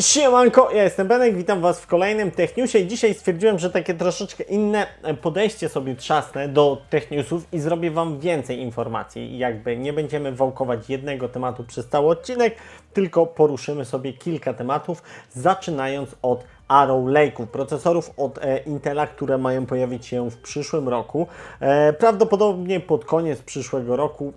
Siemanko, ja jestem Benek, witam Was w kolejnym Techniusie dzisiaj stwierdziłem, że takie troszeczkę inne podejście sobie trzasnę do Techniusów i zrobię Wam więcej informacji. Jakby nie będziemy wałkować jednego tematu przez cały odcinek, tylko poruszymy sobie kilka tematów, zaczynając od Arrow Lake'ów, procesorów od e, Intela, które mają pojawić się w przyszłym roku. E, prawdopodobnie pod koniec przyszłego roku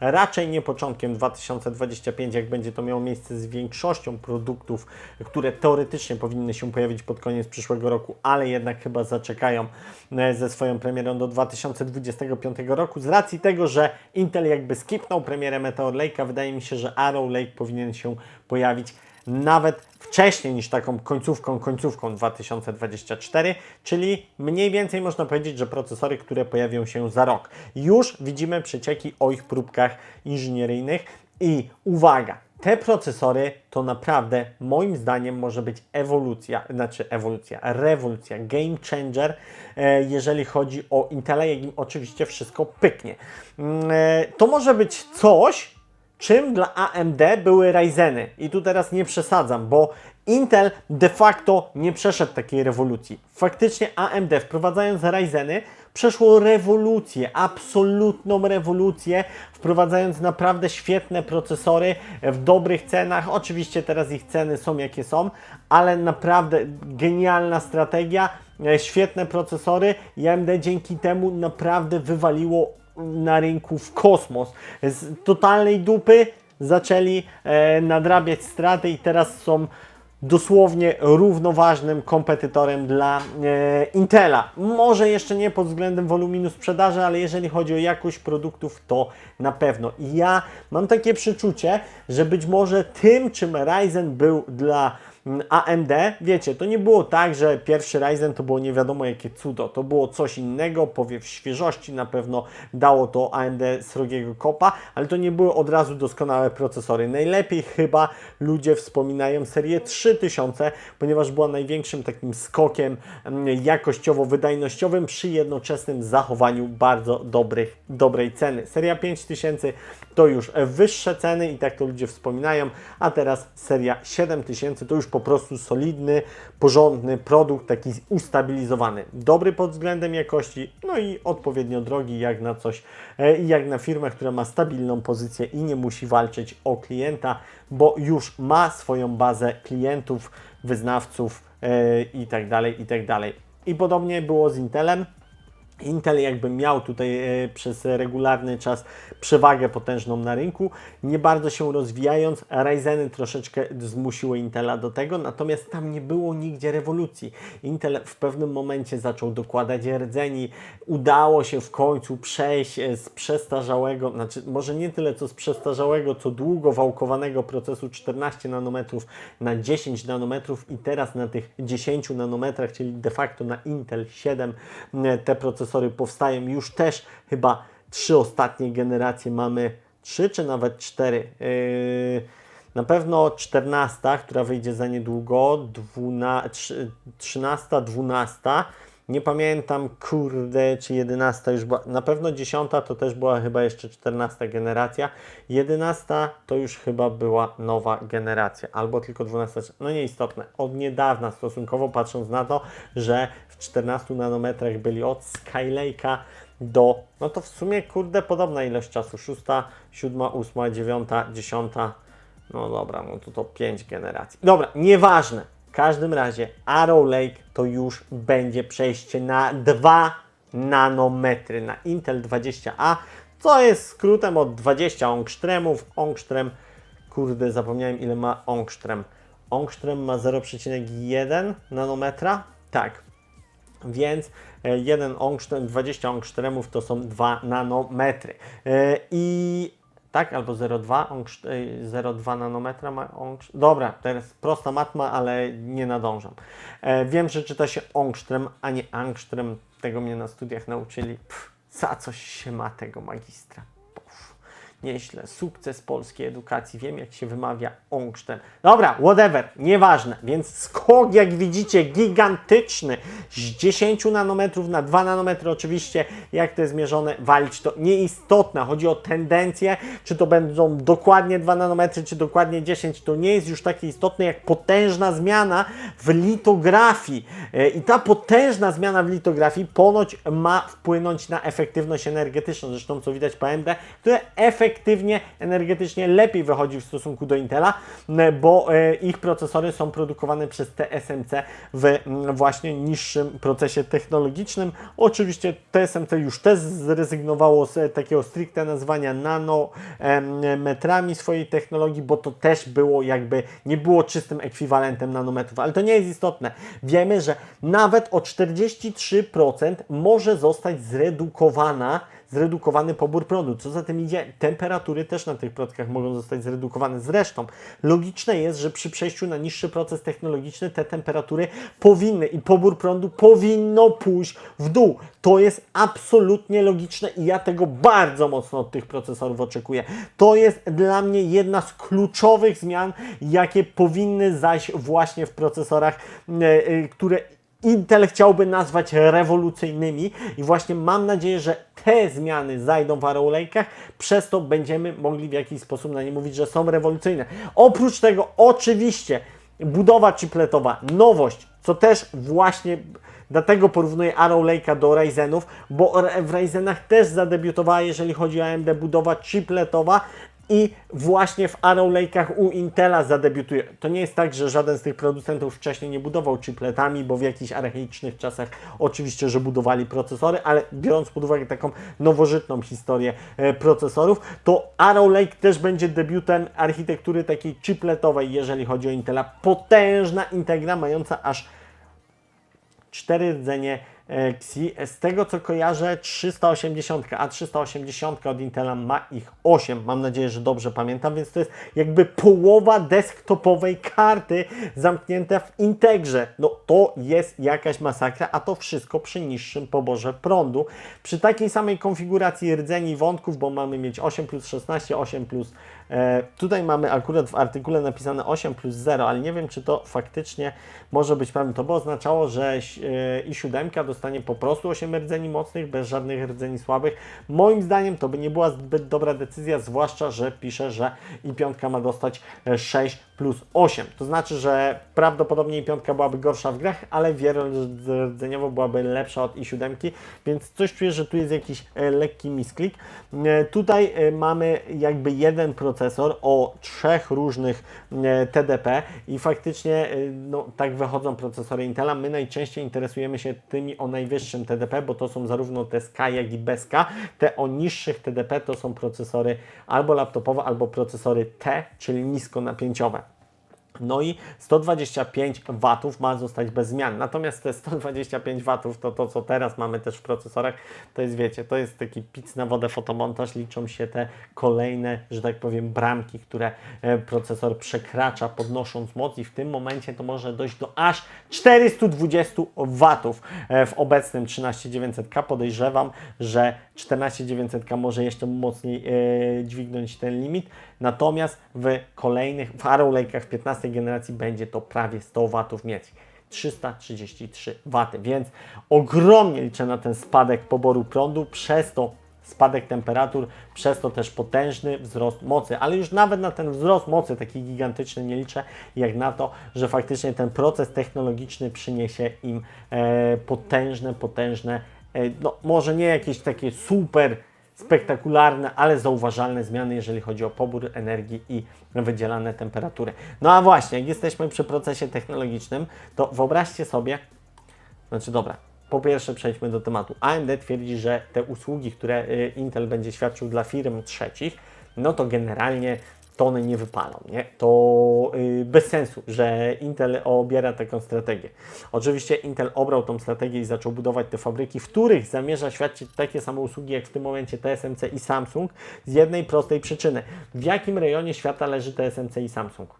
Raczej nie początkiem 2025, jak będzie to miało miejsce z większością produktów, które teoretycznie powinny się pojawić pod koniec przyszłego roku, ale jednak chyba zaczekają e, ze swoją premierą do 2025 roku. Z racji tego, że Intel jakby skipnął premierę Meteor Lake'a, wydaje mi się, że Arrow Lake powinien się pojawić nawet wcześniej niż taką końcówką, końcówką 2024, czyli mniej więcej można powiedzieć, że procesory, które pojawią się za rok. Już widzimy przecieki o ich próbkach inżynieryjnych i uwaga, te procesory to naprawdę moim zdaniem może być ewolucja, znaczy ewolucja, rewolucja, game changer, e, jeżeli chodzi o Intela, jak im oczywiście wszystko pyknie. Mm, e, To może być coś, czym dla AMD były Ryzeny. I tu teraz nie przesadzam, bo Intel de facto nie przeszedł takiej rewolucji. Faktycznie AMD wprowadzając Ryzeny przeszło rewolucję, absolutną rewolucję, wprowadzając naprawdę świetne procesory w dobrych cenach. Oczywiście teraz ich ceny są jakie są, ale naprawdę genialna strategia, e, świetne procesory i AMD dzięki temu naprawdę wywaliło na rynku w kosmos. Z totalnej dupy zaczęli e, nadrabiać straty i teraz są dosłownie równoważnym kompetytorem dla e, Intela. Może jeszcze nie pod względem woluminu sprzedaży, ale jeżeli chodzi o jakość produktów, to na pewno. I ja mam takie przeczucie, że być może tym, czym Ryzen był dla AMD, wiecie, to nie było tak, że pierwszy Ryzen to było nie wiadomo jakie cudo, to było coś innego, powiew świeżości na pewno dało to AMD srogiego kopa, ale to nie były od razu doskonałe procesory. Najlepiej chyba ludzie wspominają serię 3000, ponieważ była największym takim skokiem mm, jakościowo-wydajnościowym przy jednoczesnym zachowaniu bardzo dobrych, dobrej ceny. Seria 5000 to już wyższe ceny i tak to ludzie wspominają, a teraz seria 7000 to już po prostu solidny, porządny produkt, taki ustabilizowany. Dobry pod względem jakości, no i odpowiednio drogi jak na coś, e, jak na firmę, która ma stabilną pozycję i nie musi walczyć o klienta, bo już ma swoją bazę klientów, wyznawców e, i tak i tak. I podobnie było z Intelem. Intel jakby miał tutaj e, przez regularny czas przewagę potężną na rynku, nie bardzo się rozwijając, Ryzeny troszeczkę zmusiły Intela do tego, natomiast tam nie było nigdzie rewolucji. Intel w pewnym momencie zaczął dokładać rdzeni, udało się w końcu przejść e, z przestarzałego, znaczy może nie tyle co z przestarzałego, co długo wałkowanego procesu 14 nanometrów na 10 nanometrów i teraz na tych 10 nanometrach, czyli de facto na Intel 7 m, te procesory powstają już też chyba trzy ostatnie generacje mamy, trzy czy nawet cztery. Yy, na pewno 14, która wyjdzie za niedługo, 12, 13, 12. Nie pamiętam, kurde, czy 11 już była. Na pewno 10 to też była chyba jeszcze 14 generacja. 11 to już chyba była nowa generacja, albo tylko 12. No nieistotne. Od niedawna stosunkowo patrząc na to, że w 14 nanometrach byli od Skylake'a do, no to w sumie kurde podobna ilość czasu. 6, 7, 8, 9, 10. No dobra, no to to 5 generacji. Dobra, nieważne. Każdym razie Arrow Lake to już będzie przejście na 2 nanometry na Intel 20A, co jest skrótem od 20 angstremów. Angstrem, kurde, zapomniałem ile ma angstrem. Angstrem ma 0,1 nanometra. Tak, więc e, jeden angstrem, 20 angstremów to są 2 nanometry. E, I tak, albo 0,2 angst- e, 0,2 nanometra ma angst- Dobra, teraz prosta matma, ale nie nadążam. E, wiem, że czyta się angstrem, a nie angstrem. Tego mnie na studiach nauczyli. Pff, za coś się ma tego magistra. Nieźle. Sukces polskiej edukacji. Wiem, jak się wymawia Ongszten. Dobra, whatever, nieważne. Więc skok, jak widzicie, gigantyczny z 10 nanometrów na 2 nanometry. Oczywiście, jak to jest mierzone, walić to nieistotne. Chodzi o tendencję, czy to będą dokładnie 2 nanometry, czy dokładnie 10. To nie jest już takie istotne, jak potężna zmiana w litografii. E, I ta potężna zmiana w litografii ponoć ma wpłynąć na efektywność energetyczną. Zresztą, co widać po AMD, które efektywnie, energetycznie lepiej wychodzi w stosunku do Intela, m, bo e, ich procesory są produkowane przez TSMC w m, właśnie niższym procesie technologicznym. Oczywiście TSMC już też zrezygnowało z e, takiego stricte nazwania nanometrami swojej technologii, bo to też było jakby, nie było czystym ekwiwalentem nanometrów, ale to nie jest istotne. Wiemy, że nawet o 43% może zostać zredukowana zredukowany pobór prądu. Co za tym idzie, temperatury też na tych prockach mogą zostać zredukowane. Zresztą logiczne jest, że przy przejściu na niższy proces technologiczny te temperatury powinny i pobór prądu powinno pójść w dół. To jest absolutnie logiczne i ja tego bardzo mocno od tych procesorów oczekuję. To jest dla mnie jedna z kluczowych zmian, jakie powinny zaś właśnie w procesorach, e, e, które Intel chciałby nazwać rewolucyjnymi i właśnie mam nadzieję, że te zmiany zajdą w Arrow Lake'ach, przez to będziemy mogli w jakiś sposób na nie mówić, że są rewolucyjne. Oprócz tego oczywiście budowa chipletowa, nowość, co też właśnie dlatego porównuję Arrow Lake'a do Ryzenów, bo w Ryzenach też zadebiutowała, jeżeli chodzi o AMD, budowa chipletowa, i właśnie w Arrow Lake'ach u Intela zadebiutuje. To nie jest tak, że żaden z tych producentów wcześniej nie budował chipletami, bo w jakichś archaicznych czasach oczywiście, że budowali procesory, ale biorąc pod uwagę taką nowożytną historię e, procesorów, to Arrow Lake też będzie debiutem architektury takiej chipletowej, jeżeli chodzi o Intela. Potężna integra mająca aż cztery rdzenie. Z tego co kojarzę 380, a 380 od Intela ma ich 8. Mam nadzieję, że dobrze pamiętam, więc to jest jakby połowa desktopowej karty zamknięta w Integrze. No to jest jakaś masakra, a to wszystko przy niższym poborze prądu. Przy takiej samej konfiguracji rdzeni wątków, bo mamy mieć 8 plus 16, 8 plus E, tutaj mamy akurat w artykule napisane 8 plus 0, ale nie wiem, czy to faktycznie może być prawdą. To by oznaczało, że e, i7 dostanie po prostu 8 rdzeni mocnych, bez żadnych rdzeni słabych. Moim zdaniem to by nie była zbyt dobra decyzja, zwłaszcza, że pisze, że i5 ma dostać 6 plus 8. To znaczy, że prawdopodobnie i5 byłaby gorsza w grach, ale wielordzeniowo byłaby lepsza od i7, więc coś czuję, że tu jest jakiś e, lekki misklik. Tutaj mamy jakby jeden procent procesor o trzech różnych e, TDP i faktycznie e, no, tak wychodzą procesory Intela. My najczęściej interesujemy się tymi o najwyższym TDP, bo to są zarówno te SK, jak i BSK. Te o niższych TDP to są procesory albo laptopowe, albo procesory T, czyli niskonapięciowe. No i 125 W ma zostać bez zmian. Natomiast te 125 W, to to co teraz mamy też w procesorach, to jest wiecie, to jest taki pic na wodę fotomontaż. Liczą się te kolejne, że tak powiem, bramki, które e, procesor przekracza podnosząc moc i w tym momencie to może dojść do aż 420 W e, w obecnym 13900K. Podejrzewam, że 14900K może jeszcze mocniej e, dźwignąć ten limit. Natomiast w kolejnych, w Arrow Lake'ach w 15 generacji będzie to prawie 100 W mieć. 333 W, więc ogromnie liczę na ten spadek poboru prądu, przez to spadek temperatur, przez to też potężny wzrost mocy, ale już nawet na ten wzrost mocy taki gigantyczny nie liczę, jak na to, że faktycznie ten proces technologiczny przyniesie im e, potężne, potężne, e, no może nie jakieś takie super spektakularne, ale zauważalne zmiany, jeżeli chodzi o pobór energii i wydzielane temperatury. No a właśnie, jak jesteśmy przy procesie technologicznym, to wyobraźcie sobie, znaczy dobra, po pierwsze przejdźmy do tematu. AMD twierdzi, że te usługi, które y, Intel będzie świadczył dla firm trzecich, no to generalnie to one nie wypalą. Nie? To yy, bez sensu, że Intel obiera taką strategię. Oczywiście Intel obrał tą strategię i zaczął budować te fabryki, w których zamierza świadczyć takie same usługi jak w tym momencie TSMC i Samsung z jednej prostej przyczyny. W jakim rejonie świata leży TSMC i Samsung?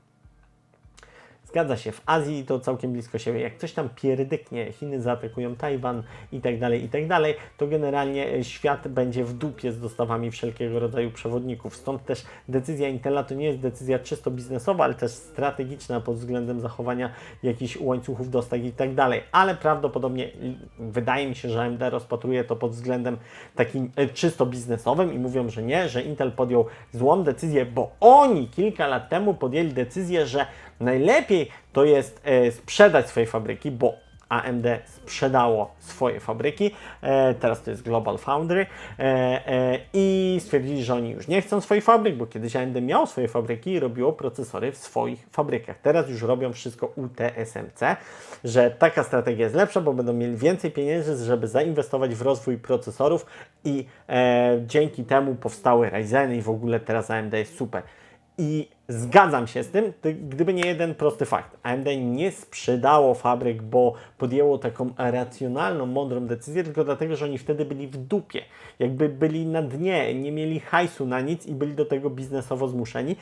Zgadza się, w Azji to całkiem blisko siebie. Jak coś tam pierdyknie, Chiny zaatakują Tajwan i tak dalej, i tak dalej, to generalnie e, świat będzie w dupie z dostawami wszelkiego rodzaju przewodników. Stąd też decyzja Intela to nie jest decyzja czysto biznesowa, ale też strategiczna pod względem zachowania jakichś łańcuchów dostaw i tak dalej. Ale prawdopodobnie wydaje mi się, że AMD rozpatruje to pod względem takim e, czysto biznesowym i mówią, że nie, że Intel podjął złą decyzję, bo oni kilka lat temu podjęli decyzję, że najlepiej to jest e, sprzedać swoje fabryki, bo AMD sprzedało swoje fabryki, e, teraz to jest Global Foundry e, i stwierdzili, że oni już nie chcą swoich fabryk, bo kiedyś AMD miało swoje fabryki i robiło procesory w swoich fabrykach. Teraz już robią wszystko u TSMC, że taka strategia jest lepsza, bo będą mieli więcej pieniędzy, żeby zainwestować w rozwój procesorów i dzięki temu powstały Ryzeny i w ogóle teraz AMD jest super. I zgadzam się z tym, ty- gdyby nie jeden prosty fakt. AMD nie sprzedało fabryk, bo podjęło taką racjonalną, mądrą decyzję, tylko dlatego, że oni wtedy byli w dupie. Jakby byli na dnie, nie mieli hajsu na nic i byli do tego biznesowo zmuszeni.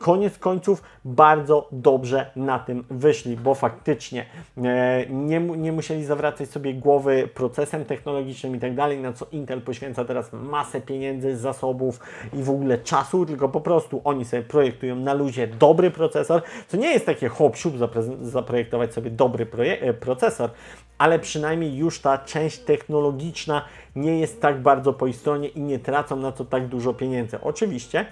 Koniec końców bardzo dobrze na tym wyszli, bo faktycznie e, nie, nie musieli zawracać sobie głowy procesem technologicznym i tak dalej, na co Intel poświęca teraz masę pieniędzy, zasobów i w ogóle czasu, tylko po prostu oni sobie projektują na luzie dobry procesor, co nie jest takie hop zaprojektować sobie dobry e, procesor, ale przynajmniej już ta część technologiczna nie jest tak bardzo po ich stronie i nie tracą na to tak dużo pieniędzy. Oczywiście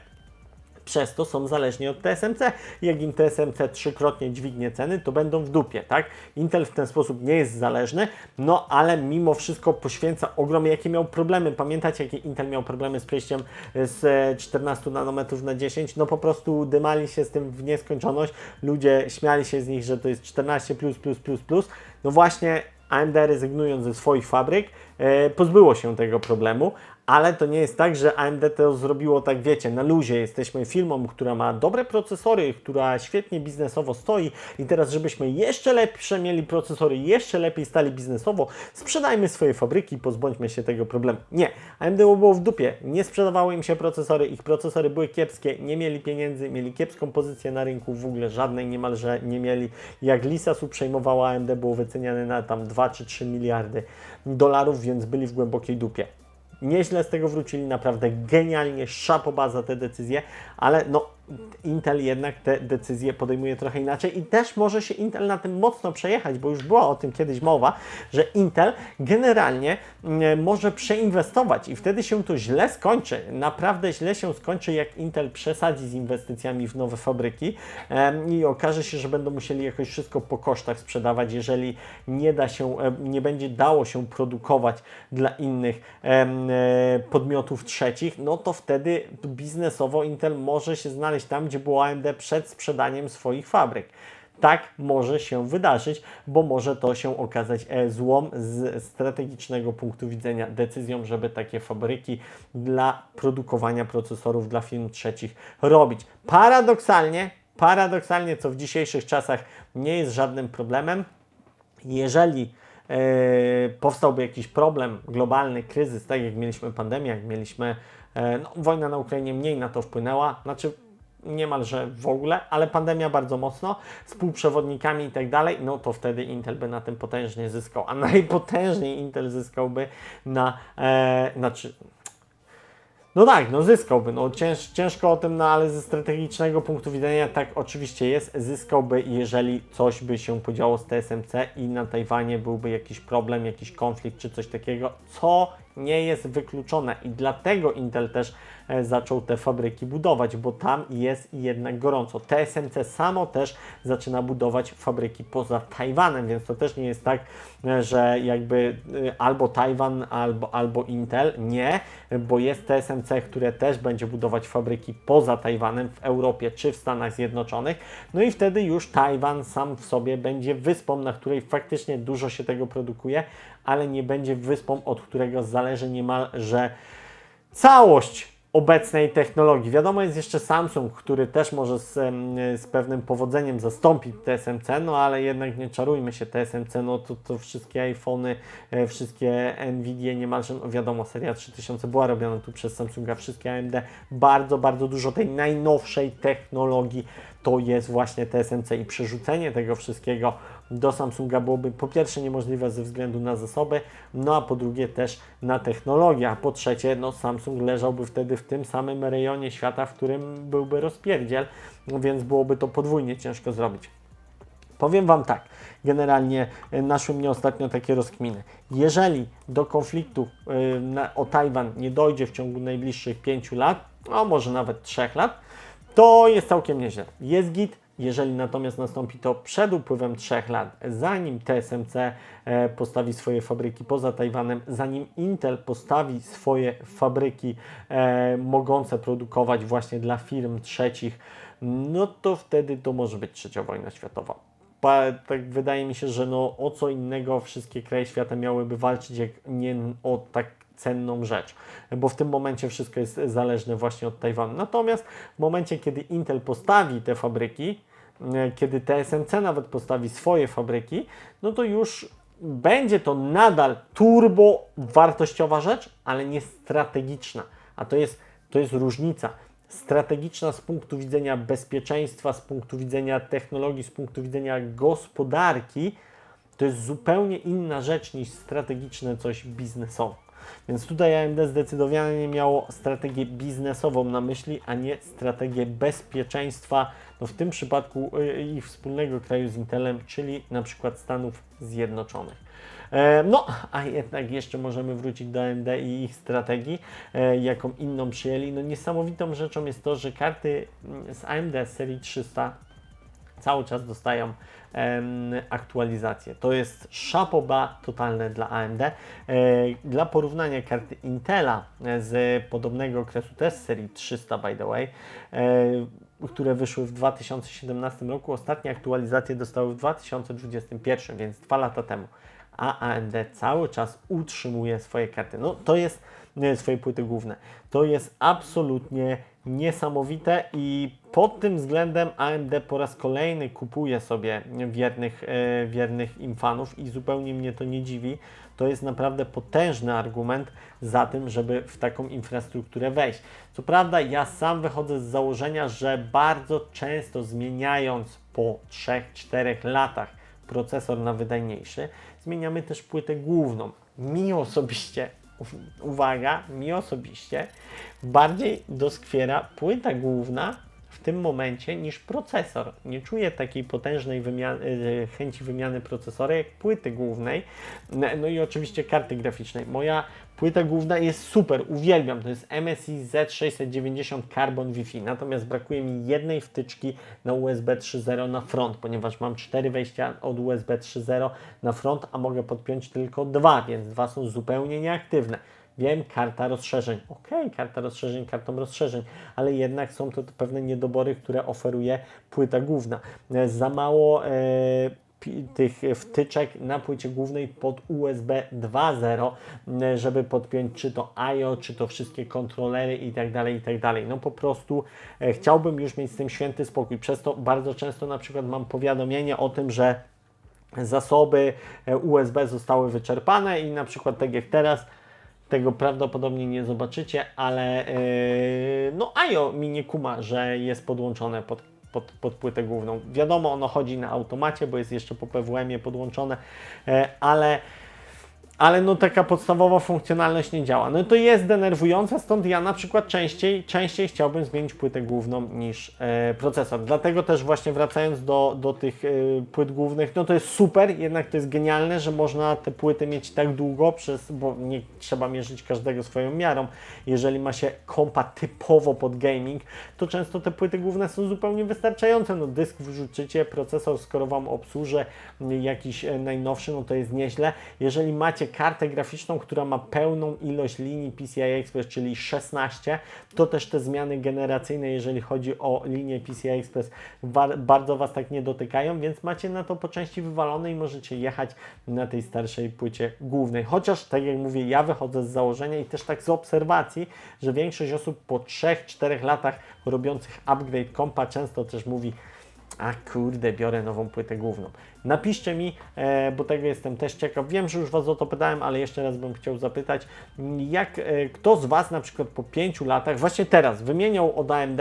przez to są zależni od TSMC. Jak im TSMC trzykrotnie dźwignie ceny, to będą w dupie, tak? Intel w ten sposób nie jest zależny, no ale mimo wszystko poświęca ogromnie, jakie miał problemy. Pamiętacie, jakie Intel miał problemy z przejściem z e, 14 nanometrów na 10? No po prostu dymali się z tym w nieskończoność. Ludzie śmiali się z nich, że to jest 14 plus, plus, plus, plus. No właśnie AMD rezygnując ze swoich fabryk, e, pozbyło się tego problemu, ale to nie jest tak, że AMD to zrobiło tak, wiecie, na luzie. Jesteśmy firmą, która ma dobre procesory, która świetnie biznesowo stoi i teraz, żebyśmy jeszcze lepsze mieli procesory, jeszcze lepiej stali biznesowo, sprzedajmy swoje fabryki pozbądźmy się tego problemu. Nie, AMD było w dupie. Nie sprzedawały im się procesory, ich procesory były kiepskie, nie mieli pieniędzy, mieli kiepską pozycję na rynku, w ogóle żadnej niemalże nie mieli. Jak Lisasu przejmowała AMD, było wyceniane na tam 2 czy 3 miliardy dolarów, więc byli w głębokiej dupie. Nieźle z tego wrócili, naprawdę genialnie, szapoba za te decyzje, ale no Intel jednak te decyzje podejmuje trochę inaczej i też może się Intel na tym mocno przejechać, bo już była o tym kiedyś mowa, że Intel generalnie mm, może przeinwestować i wtedy się to źle skończy. Naprawdę źle się skończy, jak Intel przesadzi z inwestycjami w nowe fabryki i okaże się, że będą musieli jakoś wszystko po kosztach sprzedawać, jeżeli nie da się, nie będzie dało się produkować dla innych e, podmiotów trzecich, no to wtedy biznesowo Intel może się znaleźć tam, gdzie było AMD przed sprzedaniem swoich fabryk. Tak może się wydarzyć, bo może to się okazać e, złą z strategicznego punktu widzenia decyzją, żeby takie fabryki dla produkowania procesorów dla firm trzecich robić. Paradoksalnie, paradoksalnie, co w dzisiejszych czasach nie jest żadnym problemem, jeżeli e, powstałby jakiś problem, globalny kryzys, tak jak mieliśmy pandemię, jak mieliśmy e, no, wojna na Ukrainie, mniej na to wpłynęła, znaczy niemalże w ogóle, ale pandemia bardzo mocno, z półprzewodnikami i tak dalej, no to wtedy Intel by na tym potężnie zyskał, a najpotężniej Intel zyskałby na, e, znaczy no tak, no zyskałby. No cięż, ciężko o tym, no ale ze strategicznego punktu widzenia tak oczywiście jest. Zyskałby, jeżeli coś by się podziało z TSMC i na Tajwanie byłby jakiś problem, jakiś konflikt czy coś takiego, co nie jest wykluczone i dlatego Intel też e, zaczął te fabryki budować, bo tam jest jednak gorąco. TSMC samo też zaczyna budować fabryki poza Tajwanem, więc to też nie jest tak, e, że jakby e, albo Tajwan, albo, albo Intel. Nie, bo jest TSMC, które też będzie budować fabryki poza Tajwanem, w Europie czy w Stanach Zjednoczonych. No i wtedy już Tajwan sam w sobie będzie wyspą, na której faktycznie dużo się tego produkuje, ale nie będzie wyspą, od którego zależy niemalże całość obecnej technologii. Wiadomo, jest jeszcze Samsung, który też może z, z pewnym powodzeniem zastąpić TSMC, no ale jednak nie czarujmy się, TSMC, no to, to wszystkie iPhony, e, wszystkie Nvidia niemalże, no wiadomo, seria 3000 była robiona tu przez Samsunga, wszystkie AMD, bardzo, bardzo dużo tej najnowszej technologii to jest właśnie TSMC i przerzucenie tego wszystkiego do Samsunga byłoby po pierwsze niemożliwe ze względu na zasoby, no a po drugie też na technologię, a po trzecie no Samsung leżałby wtedy w tym samym rejonie świata, w którym byłby rozpierdziel, więc byłoby to podwójnie ciężko zrobić. Powiem Wam tak, generalnie y, naszły mnie ostatnio takie rozkminy. Jeżeli do konfliktu y, o Tajwan nie dojdzie w ciągu najbliższych 5 lat, a może nawet 3 lat, to jest całkiem nieźle. Jest git, jeżeli natomiast nastąpi to przed upływem 3 lat, zanim TSMC e, postawi swoje fabryki poza Tajwanem, zanim Intel postawi swoje fabryki e, mogące produkować właśnie dla firm trzecich, no to wtedy to może być trzecia wojna światowa. Tak wydaje mi się, że no, o co innego wszystkie kraje świata miałyby walczyć, jak nie o tak cenną rzecz, bo w tym momencie wszystko jest zależne właśnie od Tajwanu. Natomiast w momencie, kiedy Intel postawi te fabryki, e, kiedy TSMC nawet postawi swoje fabryki, no to już będzie to nadal turbo wartościowa rzecz, ale nie strategiczna. A to jest, to jest różnica strategiczna z punktu widzenia bezpieczeństwa, z punktu widzenia technologii, z punktu widzenia gospodarki, to jest zupełnie inna rzecz niż strategiczne coś biznesowe. Więc tutaj AMD zdecydowanie miało strategię biznesową na myśli, a nie strategię bezpieczeństwa, no w tym przypadku y, ich wspólnego kraju z Intelem, czyli na przykład Stanów Zjednoczonych. E, No, a jednak jeszcze możemy wrócić do AMD i ich strategii, e, jaką inną przyjęli. No niesamowitą rzeczą jest to, że karty mm, z AMD serii 300 cały czas dostają aktualizacje. To jest szapoba totalne dla AMD. E, dla porównania karty Intela e, z podobnego okresu też serii 300 by the way, e, które wyszły w 2017 roku, ostatnie aktualizacje dostały w 2021, więc dwa lata temu. A AMD cały czas utrzymuje swoje karty. No to jest swoje płyty główne. To jest absolutnie niesamowite i pod tym względem AMD po raz kolejny kupuje sobie wiernych, e, wiernych im fanów i zupełnie mnie to nie dziwi. To jest naprawdę potężny argument za tym, żeby w taką infrastrukturę wejść. Co prawda, ja sam wychodzę z założenia, że bardzo często zmieniając po 3-4 latach procesor na wydajniejszy, zmieniamy też płytę główną. Mi osobiście uwaga, mi osobiście bardziej doskwiera płyta główna w tym momencie niż procesor. Nie czuję takiej potężnej wymiany, e, chęci wymiany procesora jak płyty głównej, no, no i oczywiście karty graficznej. Moja płyta główna jest super, uwielbiam, to jest MSI Z690 Carbon Wi-Fi, natomiast brakuje mi jednej wtyczki na USB 3.0 na front, ponieważ mam cztery wejścia od USB 3.0 na front, a mogę podpiąć tylko dwa, więc dwa są zupełnie nieaktywne. Wiem, karta rozszerzeń. Ok, karta rozszerzeń, kartą rozszerzeń, ale jednak są to pewne niedobory, które oferuje płyta główna. E, Za mało e, tych wtyczek na płycie głównej pod USB 2.0, m, żeby podpiąć czy to IO, czy to wszystkie kontrolery i tak dalej, i tak dalej. No po prostu e, chciałbym już mieć z tym święty spokój. Przez to bardzo często na przykład mam powiadomienie o tym, że zasoby e, USB zostały wyczerpane i na przykład tak jak teraz tego prawdopodobnie nie zobaczycie, ale yy, no IO mi nie kuma, że jest podłączone pod, pod, pod płytę główną. Wiadomo, ono chodzi na automacie, bo jest jeszcze po PWM-ie podłączone, e, ale ale no taka podstawowa funkcjonalność nie działa. No to jest denerwujące, stąd ja na przykład częściej, częściej chciałbym zmienić płytę główną niż e, procesor. Dlatego też właśnie wracając do, do tych e, płyt głównych, no to jest super, jednak to jest genialne, że można te płyty mieć tak długo, przez, bo nie trzeba mierzyć każdego swoją miarą. Jeżeli ma się kompa typowo pod gaming, to często te płyty główne są zupełnie wystarczające. No dysk wrzucicie, procesor skoro Wam obsłuży jakiś e, najnowszy, no to jest nieźle. Jeżeli macie kartę graficzną, która ma pełną ilość linii PCI Express, czyli 16, to też te zmiany generacyjne, jeżeli chodzi o linię PCI Express, bardzo Was tak nie dotykają, więc macie na to po części wywalone i możecie jechać na tej starszej płycie głównej. Chociaż, tak jak mówię, ja wychodzę z założenia i też tak z obserwacji, że większość osób po 3-4 latach robiących upgrade kompa często też mówi, a kurde, biorę nową płytę główną. Napiszcie mi, e, bo tego jestem też ciekaw. Wiem, że już Was o to pytałem, ale jeszcze raz bym chciał zapytać, jak e, kto z Was na przykład po 5 latach, właśnie teraz, wymieniał od AMD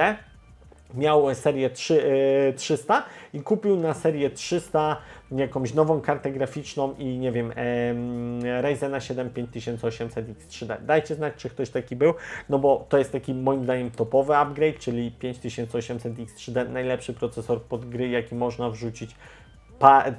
miał serię 3, e, 300 i kupił na serię 300 jakąś nową kartę graficzną i nie wiem, em, Ryzena 7 5800X3D. Dajcie znać, czy ktoś taki był, no bo to jest taki moim zdaniem topowy upgrade, czyli 5800X3D, najlepszy procesor pod gry, jaki można wrzucić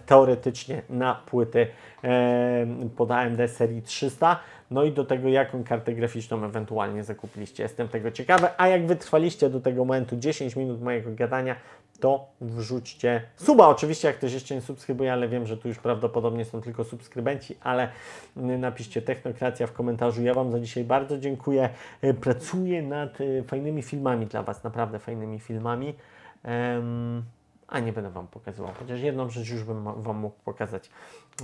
teoretycznie na płyty e, pod AMD serii 300. No i do tego, jaką kartę graficzną ewentualnie zakupiliście. Jestem tego ciekawy. A jak wytrwaliście do tego momentu 10 minut mojego gadania, to wrzućcie suba. Oczywiście, jak ktoś jeszcze nie subskrybuje, ale wiem, że tu już prawdopodobnie są tylko subskrybenci, ale napiszcie Technokracja w komentarzu. Ja Wam za dzisiaj bardzo dziękuję. Pracuję nad e, fajnymi filmami dla Was, naprawdę fajnymi filmami. Em, a nie będę Wam pokazywał. Chociaż jedną rzecz już bym Wam mógł pokazać,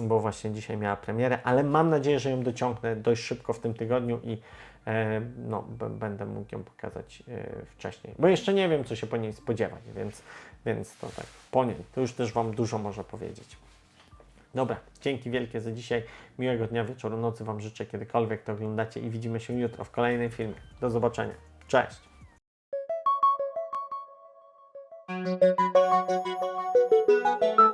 bo właśnie dzisiaj miała premierę, ale mam nadzieję, że ją dociągnę dość szybko w tym tygodniu i e, no, będę mógł ją pokazać e, wcześniej. Bo jeszcze nie wiem, co się po niej spodziewać, więc, więc to tak po niej. To już też Wam dużo może powiedzieć. Dobra, dzięki wielkie za dzisiaj. Miłego dnia, wieczoru, nocy Wam życzę, kiedykolwiek to oglądacie i widzimy się jutro w kolejnym filmie. Do zobaczenia. Cześć! Thank you.